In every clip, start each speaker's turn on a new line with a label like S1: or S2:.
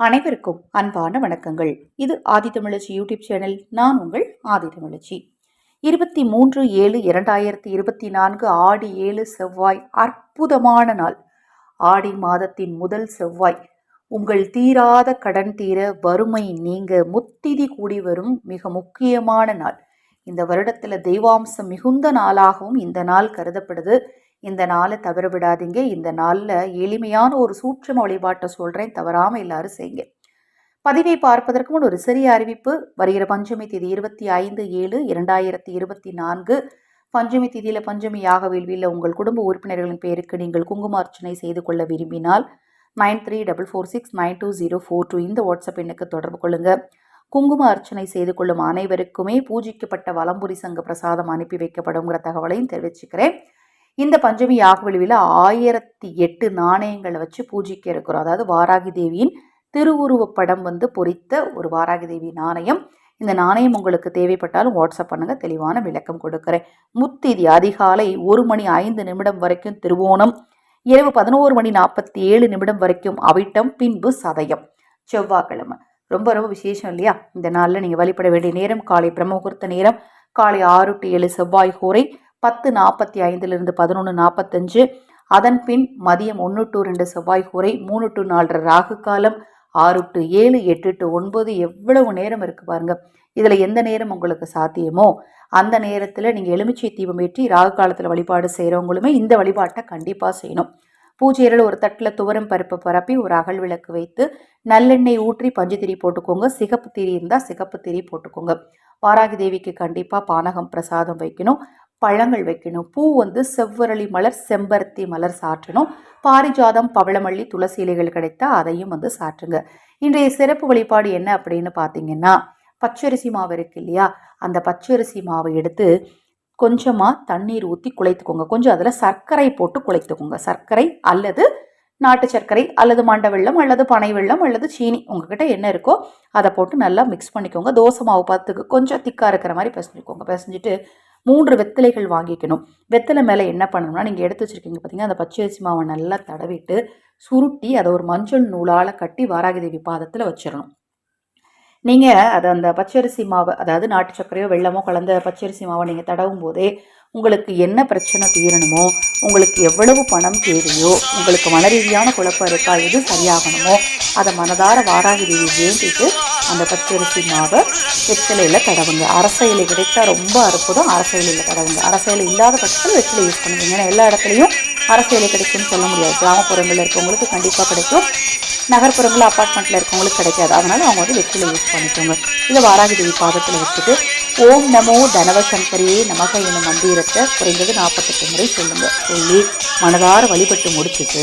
S1: அனைவருக்கும் அன்பான வணக்கங்கள். இது ஆதித்தமிழச்சி யூடியூப் சேனல். நான் உங்கள் ஆதித்தமிழச்சி இருபத்தி மூன்று ஏழு இரண்டாயிரத்தி இருபத்தி நான்கு ஆடி ஏழு செவ்வாய். அற்புதமான நாள். ஆடி மாதத்தின் முதல் செவ்வாய். உங்கள் தீராத கடன் தீர வறுமை நீங்க முத்திதி கூடி வரும் மிக முக்கியமான நாள். இந்த வருடத்தில் தெய்வாம்சம் மிகுந்த நாளாகவும் இந்த நாள் கருதப்படுது. இந்த நாளை தவற விடாதீங்க. இந்த நாளில் எளிமையான ஒரு சூட்சம வழிபாட்டை சொல்கிறேன் தவறாமல் எல்லாரும் செய்யுங்க. பதிவை பார்ப்பதற்கு முன் ஒரு சிறிய அறிவிப்பு. வருகிற பஞ்சமி தேதி இருபத்தி ஐந்து ஏழு இரண்டாயிரத்தி இருபத்தி நான்கு. பஞ்சமி தேதியில் பஞ்சமி யாக வேள்வியில் உங்கள் குடும்ப உறுப்பினர்களின் பெயருக்கு நீங்கள் குங்கும அர்ச்சனை செய்து கொள்ள விரும்பினால் nine three double four six nine two zero four two இந்த வாட்ஸ்அப் எண்ணுக்கு தொடர்பு கொள்ளுங்கள் குங்கும அர்ச்சனை செய்து கொள்ளும் அனைவருக்குமே பூஜிக்கப்பட்ட வலம்புரி சங்க பிரசாதம் அனுப்பி வைக்கப்படுங்கிற தகவலையும் தெரிவிச்சுக்கிறேன். இந்த பஞ்சமி யாக விழுவில் ஆயிரத்தி எட்டு நாணயங்களை வச்சு பூஜிக்க இருக்கிறோம். அதாவது வாராகி தேவியின் திருவுருவப்படம் வந்து பொறித்த ஒரு வாராகி தேவி நாணயம். இந்த நாணயம் உங்களுக்கு தேவைப்பட்டாலும் வாட்ஸ்அப் பண்ணுங்கள் தெளிவான விளக்கம் கொடுக்குறேன். முத்திதி அதிகாலை ஒரு மணி ஐந்து நிமிடம் வரைக்கும் திருவோணம். இரவு பதினோரு மணி நாற்பத்தி ஏழு நிமிடம் வரைக்கும் அவிட்டம் பின்பு சதயம். செவ்வாய்க்கிழமை. ரொம்ப ரொம்ப விசேஷம் இல்லையா? இந்த நாளில் நீங்கள் வழிபட வேண்டிய நேரம் காலை பிரம்மகுர்த்த நேரம் காலை ஆறு டு ஏழு செவ்வாய் கூரை பத்து நாற்பத்தி ஐந்துலேருந்து பதினொன்று நாற்பத்தஞ்சு. அதன் பின் மதியம் ஒன்று டு ரெண்டு செவ்வாய் கூரை மூணு டு நாலரை ராகு காலம் ஆறு டு ஏழு எட்டு டு ஒன்பது எவ்வளவு நேரம் இருக்குது பாருங்கள் இதில் எந்த நேரம் உங்களுக்கு சாத்தியமோ அந்த நேரத்தில் நீங்கள் எலுமிச்சை தீபம் ஏற்றி ராகு காலத்தில் வழிபாடு செய்கிறவங்களுமே இந்த வழிபாட்டை கண்டிப்பாக செய்யணும். பூஜையில் ஒரு தட்டில் துவரம் பருப்பு பரப்பி ஒரு அகல் விளக்கு வைத்து நல்லெண்ணெய் ஊற்றி பஞ்சு திரி போட்டுக்கோங்க. சிகப்பு திரி இருந்தால் சிகப்பு திரி போட்டுக்கோங்க. வாராகி தேவிக்கு கண்டிப்பாக பானகம் பிரசாதம் வைக்கணும். பழங்கள் வைக்கணும். பூ வந்து செவ்வரளி மலர் செம்பருத்தி மலர் சாற்றணும். பாரிஜாதம் பவளமல்லி துளசி இலைகள் கிடைத்தா அதையும் வந்து சாற்றுங்க. இன்றைய சிறப்பு வழிபாடு என்ன அப்படின்னு பார்த்தீங்கன்னா பச்சரிசி மாவு இருக்கு இல்லையா? அந்த பச்சரிசி மாவை எடுத்து கொஞ்சமாக தண்ணீர் ஊற்றி குழைத்துக்கோங்க. கொஞ்சம் அதில் சர்க்கரை போட்டு குழைத்துக்கோங்க. சர்க்கரை அல்லது நாட்டு சர்க்கரை அல்லது மண்டை வெள்ளம் அல்லது பனை வெள்ளம் அல்லது சீனி உங்ககிட்ட என்ன இருக்கோ அதை போட்டு நல்லா மிக்ஸ் பண்ணிக்கோங்க. தோசை மாவு பார்த்துக்கு கொஞ்சம் திக்காக இருக்கிற மாதிரி பிசைஞ்சுக்கோங்க. பிசைஞ்சிட்டு மூன்று வெத்தலைகள் வாங்கிக்கணும். வெத்தலை மேலே என்ன பண்ணணும்னா நீங்கள் எடுத்து வச்சுருக்கீங்க பார்த்தீங்கன்னா அந்த பச்சரிசி மாவை நல்லா தடவிட்டு சுருட்டி அதை ஒரு மஞ்சள் நூலால் கட்டி வாராகிதேவி பாதத்தில் வச்சிடணும் நீங்கள் அதை அந்த பச்சரிசி மாவு அதாவது நாட்டு சர்க்கரையோ வெள்ளமோ கலந்த பச்சரிசி மாவை நீங்கள் தடவும் போதே உங்களுக்கு என்ன பிரச்சனை தீரணுமோ உங்களுக்கு எவ்வளவு பணம் தேவையோ உங்களுக்கு மன ரீதியான குழப்பம் இருக்கா எது சரியாகணுமோ அதை மனதார வாராகி தேவி வேண்டிட்டு அந்த பச்சரிசி மாவை வெற்றிலையில் தடவுங்க. அரசையில் கிடைத்தா ரொம்ப அற்புதம் அரசையில் தடவுங்க. அரசையில் இல்லாத பட்சத்தில் வெற்றிலை யூஸ் பண்ணுவீங்க ஏன்னா எல்லா இடத்துலையும் அரசியலை கிடைக்கும்னு சொல்ல முடியாது. கிராமப்புறங்களில் இருக்கவங்களுக்கு கண்டிப்பாக கிடைக்கும். நகர்ப்புறங்களில் அப்பார்ட்மெண்ட்டில் இருக்கவங்களுக்கு கிடைக்காது. அதனால் அவங்க வந்து வெற்றிலை யூஸ் பண்ணிக்கோங்க. இதை வாராகி தேவி பாதத்தில் வச்சுட்டு ஓம் நமோ தனவசங்கரியே நமக எனும் மந்திரத்தை குறைந்தது நாற்பத்தெட்டு முறை சொல்லுங்க. சொல்லி மனதார வழிபட்டு முடிச்சுட்டு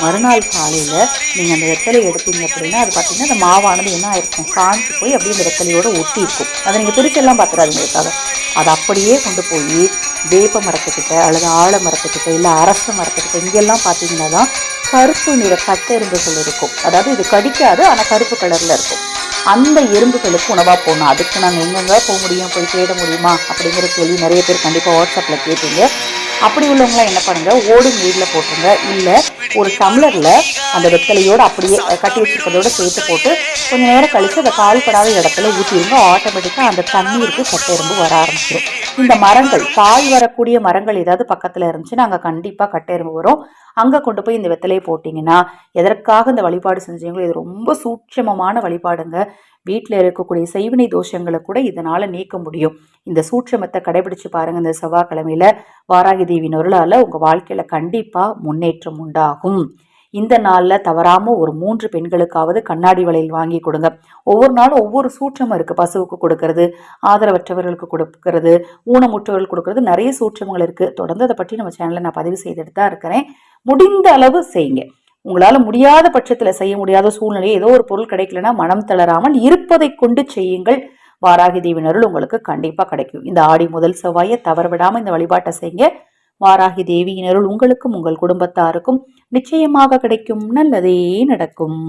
S1: மறுநாள் காலையில் நீங்கள் அந்த வெத்தலை எடுத்தீங்க அப்படின்னா அது பார்த்தீங்கன்னா அந்த மாவானது என்ன ஆயிருக்கும்? காஞ்சி போய் அப்படியே அந்த வெத்தலையோடு ஒட்டி இருக்கும். அதை நீங்கள் பிரிச்செல்லாம் பார்த்துறாதீங்க அதை அப்படியே கொண்டு போய் வேப்ப மரத்துக்கிட்ட அல்லது ஆழ மரத்துக்கிட்ட இல்லை அரச மரத்துக்கிட்ட இங்கெல்லாம் பார்த்தீங்கன்னா தான் கருப்பு நிற கட்டெரும்புகள் இருக்கும் அதாவது இது கடிக்காது ஆனால் கருப்பு கலரில் இருக்கும். அந்த எறும்புகளுக்கு உணவாக போகணும் அதுக்கு நாங்கள் எங்கெங்க போக முடியும் போய் தேட முடியுமா அப்படிங்கிற கேள்வி நிறைய பேர் கண்டிப்பாக வாட்ஸ்அப்பில் கேட்டீங்க. அப்படி உள்ளவங்களாம் என்ன பண்ணுங்க ஓடும் நீரில் போட்டுருங்க. இல்லை ஒரு டம்ளரில் அந்த வெத்தலையோடு அப்படியே கட்டி வச்சிருக்கிறதோட சேர்த்து போட்டு கொஞ்சம் நேரம் கழித்து அந்த கால்படாத இடத்துல ஊற்றிடுங்க ஆட்டோமேட்டிக்காக அந்த தண்ணீருக்கு கட்டெரும்பு வர ஆரம்பிச்சிடும் இந்த மரங்கள் காய் வரக்கூடிய மரங்கள் ஏதாவது பக்கத்தில் இருந்துச்சுன்னா அங்கே கண்டிப்பாக கட்டெரும்பு வரும். அங்கே கொண்டு போய் இந்த வெத்தலையை போட்டிங்கன்னா எதற்காக இந்த வழிபாடு செஞ்சீங்களோ இது ரொம்ப சூட்சமமான வழிபாடுங்க. வீட்டில் இருக்கக்கூடிய செய்வினை தோஷங்களை கூட இதனால் நீக்க முடியும். இந்த சூட்சமத்தை கடைபிடிச்சு பாருங்கள் இந்த செவ்வாய்க்கிழமையில் வாராகி தேவியின் அருளால் உங்கள் வாழ்க்கையில் கண்டிப்பாக முன்னேற்றம் உண்டாகும். இந்த நாளில் தவறாமல் ஒரு மூன்று பெண்களுக்காவது கண்ணாடி வளையல் வாங்கி கொடுங்க. ஒவ்வொரு நாளும் ஒவ்வொரு சூற்றமும் இருக்குது பசுவுக்கு கொடுக்கறது ஆதரவற்றவர்களுக்கு கொடுக்கறது ஊனமுற்றவர்கள் கொடுக்கறது நிறைய சூற்றங்கள் இருக்குது தொடர்ந்து அதை பற்றி நம்ம சேனலில் நான் பதிவு செய்துட்டு தான் இருக்கிறேன். முடிந்த அளவு செய்யுங்க. உங்களால் முடியாத பட்சத்தில் செய்ய முடியாத சூழ்நிலையை ஏதோ ஒரு பொருள் கிடைக்கலன்னா மனம் தளராமல் இருப்பதை கொண்டு செய்யுங்கள். வாராகி தேவினருள் உங்களுக்கு கண்டிப்பாக கிடைக்கும். இந்த ஆடி முதல் செவ்வாயை தவற விடாமல் இந்த வழிபாட்டை செய்யுங்க. வாராகி தேவியினருள் உங்களுக்கும் உங்கள் குடும்பத்தாருக்கும் நிச்சயமாக கிடைக்கும். நல்லதே நடக்கும்.